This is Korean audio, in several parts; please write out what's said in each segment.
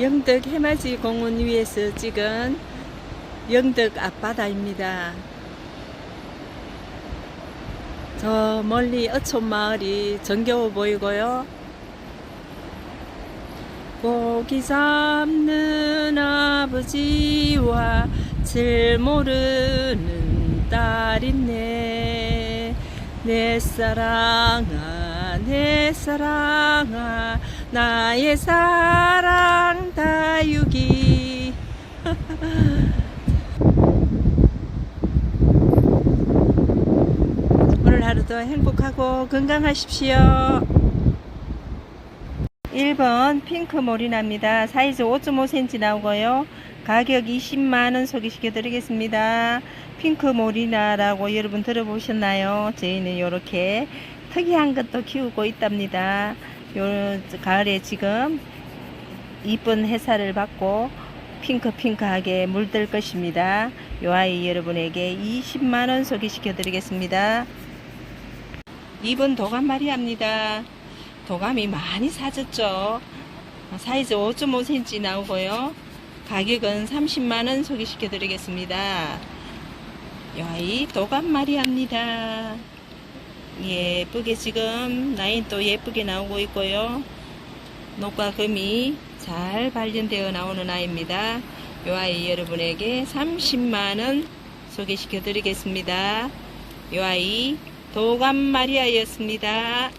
영덕 해맞이 공원 위에서 찍은 영덕 앞바다입니다. 저 멀리 어촌 마을이 정겨워 보이고요. 고기 잡는 아버지와 질 모르는 딸이네 내 사랑아 내 사랑아 나의 사랑 다육이 오늘 하루도 행복하고 건강하십시오 1번 핑크 모리나입니다. 사이즈 5.5cm 나오고요. 가격 20만원 소개시켜 드리겠습니다. 핑크 모리나라고 여러분 들어보셨나요? 저희는 이렇게 특이한 것도 키우고 있답니다. 요 가을에 지금 이쁜 햇살을 받고 핑크핑크하게 물들 것입니다. 요 아이 여러분에게 20만원 소개시켜 드리겠습니다. 2번 도감 마리아입니다. 도감이 많이 사졌죠. 사이즈 5.5cm 나오고요. 가격은 30만원 소개시켜 드리겠습니다. 이 아이 도감 마리아입니다. 예쁘게 지금 라인도 예쁘게 나오고 있고요. 녹과 금이 잘 발견되어 나오는 아이입니다. 이 아이 여러분에게 30만원 소개시켜 드리겠습니다. 이 아이 도감 마리아였습니다.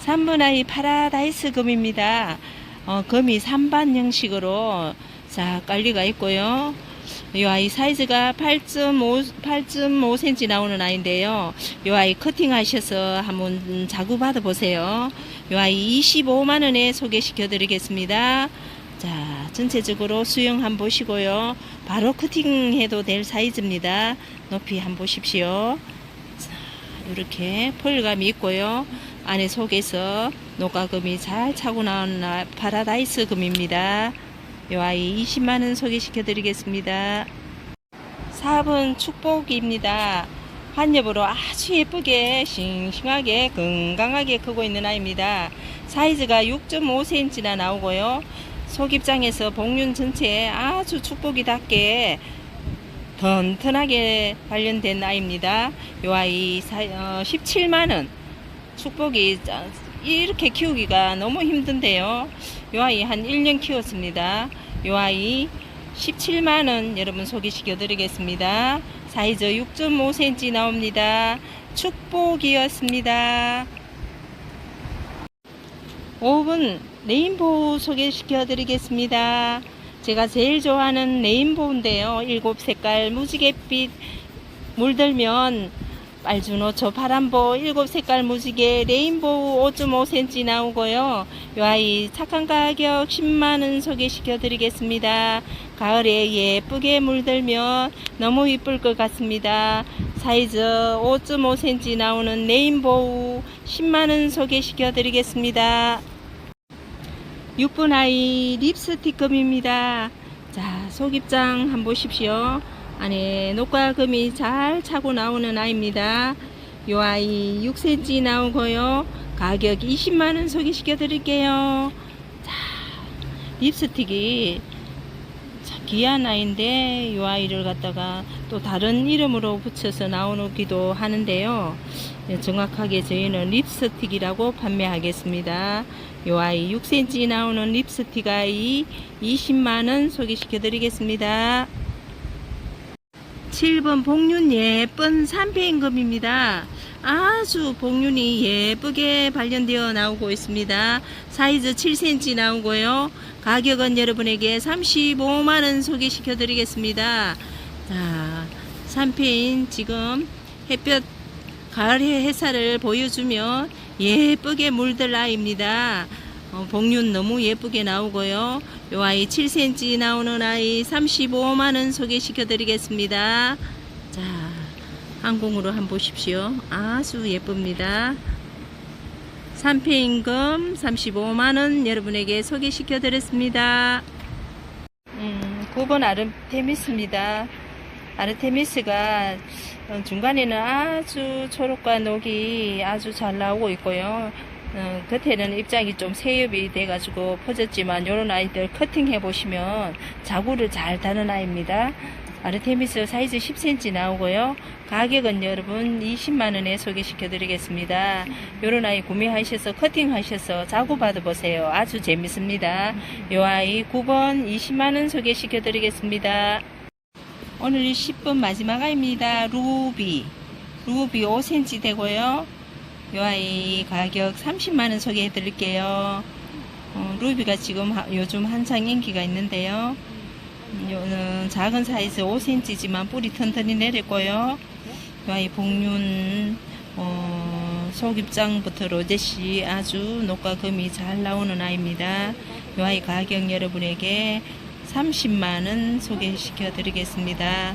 3분 아이 파라다이스 금입니다. 어, 금이 3반 형식으로 자 깔리가 있고요. 이 아이 사이즈가 8.5 8.5cm 나오는 아이인데요. 이 아이 커팅 하셔서 한번 자구 받아 보세요. 이 아이 25만 원에 소개시켜 드리겠습니다. 자, 전체적으로 수영 한번 보시고요. 바로 커팅해도 될 사이즈입니다. 높이 한번 보십시오. 자, 이렇게 펄감이 있고요. 안에 속에서 녹화금이 잘 차고 아- 파라다이스 금입니다. 이 아이 20만원 소개시켜 드리겠습니다. 4번 축복입니다. 한엽으로 아주 예쁘게 싱싱하게 건강하게 크고 있는 아이입니다. 사이즈가 6.5cm나 나오고요. 속입장에서 복륜 전체에 아주 축복이답게 튼튼하게 발견된 아이입니다. 이 아이 사- 어, 17만원 축복이 짜- 이렇게 키우기가 너무 힘든데요. 이 아이 한 1년 키웠습니다. 이 아이 17만원 여러분 소개시켜 드리겠습니다. 사이즈 6.5cm 나옵니다. 축복이었습니다. 5분 레인보우 소개시켜 드리겠습니다. 제가 제일 좋아하는 레인보우인데요. 일곱 색깔 무지갯빛 물들면 빨주노초 파란보 일곱 색깔 무지개 레인보우 5.5cm 나오고요. 이 아이 착한 가격 10만원 소개시켜 드리겠습니다. 가을에 예쁘게 물들면 너무 이쁠 것 같습니다. 사이즈 5.5cm 나오는 레인보우 10만원 소개시켜 드리겠습니다. 6분 아이 립스틱 금입니다. 자, 속입장 한번 보십시오. 안에 녹과 금이 잘 차고 나오는 아이입니다. 요 아이 6cm 나오고요. 가격 20만원 소개시켜 드릴게요. 자, 립스틱이 참 귀한 아이인데 이 아이를 갖다가 또 다른 이름으로 붙여서 나오기도 하는데요. 예, 정확하게 저희는 립스틱이라고 판매하겠습니다. 이 아이 6cm 나오는 립스틱 아이 20만원 소개시켜 드리겠습니다. 7번 복륜 예쁜 삼페인금입니다. 아주 복륜이 예쁘게 발견되어 나오고 있습니다. 사이즈 7cm 나오고요. 가격은 여러분에게 35만원 소개시켜 드리겠습니다. 자, 삼페인 지금 햇볕 가을의 햇살을 보여주며 예쁘게 물들 아이입니다. 어, 복륜 너무 예쁘게 나오고요. 요 아이 7cm 나오는 아이 35만원 소개시켜 드리겠습니다. 자, 항공으로 한번 보십시오. 아주 예쁩니다. 삼페임금 35만원 여러분에게 소개시켜 드렸습니다. 음, 9번 아르테미스입니다. 아르테미스가 어, 중간에는 아주 초록과 녹이 아주 잘 나오고 있고요. 어, 겉에는 입장이 좀 새엽이 돼가지고 퍼졌지만 요런 아이들 커팅해 보시면 자구를 잘 다는 아이입니다. 아르테미스 사이즈 10cm 나오고요. 가격은 여러분 20만원에 소개시켜 드리겠습니다. 요런 아이 구매하셔서 커팅하셔서 자구 받아보세요. 아주 재밌습니다. 요 아이 9번 20만원 소개시켜 드리겠습니다. 오늘 10번 마지막 아이입니다. 루비. 루비 5cm 되고요. 요 아이 가격 30만원 소개해 드릴게요. 어, 루비가 지금 하- 요즘 한창 인기가 있는데요. 음, 요는 작은 사이즈 5cm지만 뿌리 튼튼히 내렸고요. 요 아이 복륜, 어, 속입장부터 로제씨 아주 녹과 금이 잘 나오는 아이입니다. 요 아이 가격 여러분에게 30만원 소개시켜 드리겠습니다.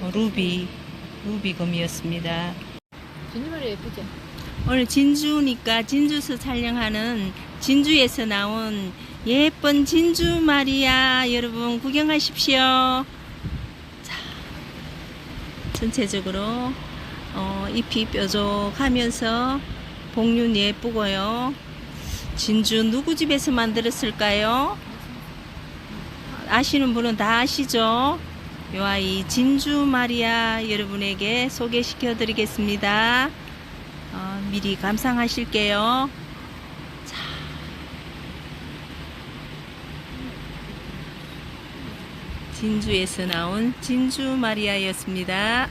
어, 루비, 루비 금이었습니다. 진주머리 예쁘죠? 오늘 진주니까 진주에서 촬영하는 진주에서 나온 예쁜 진주 마리아 여러분 구경하십시오. 자, 전체적으로 어, 잎이 뾰족하면서 복륜 예쁘고요. 진주 누구 집에서 만들었을까요? 아시는 분은 다 아시죠? 요 아이 진주 마리아 여러분에게 소개시켜 드리겠습니다. 어, 미리 감상하실게요. 자. 진주에서 나온 진주 마리아였습니다.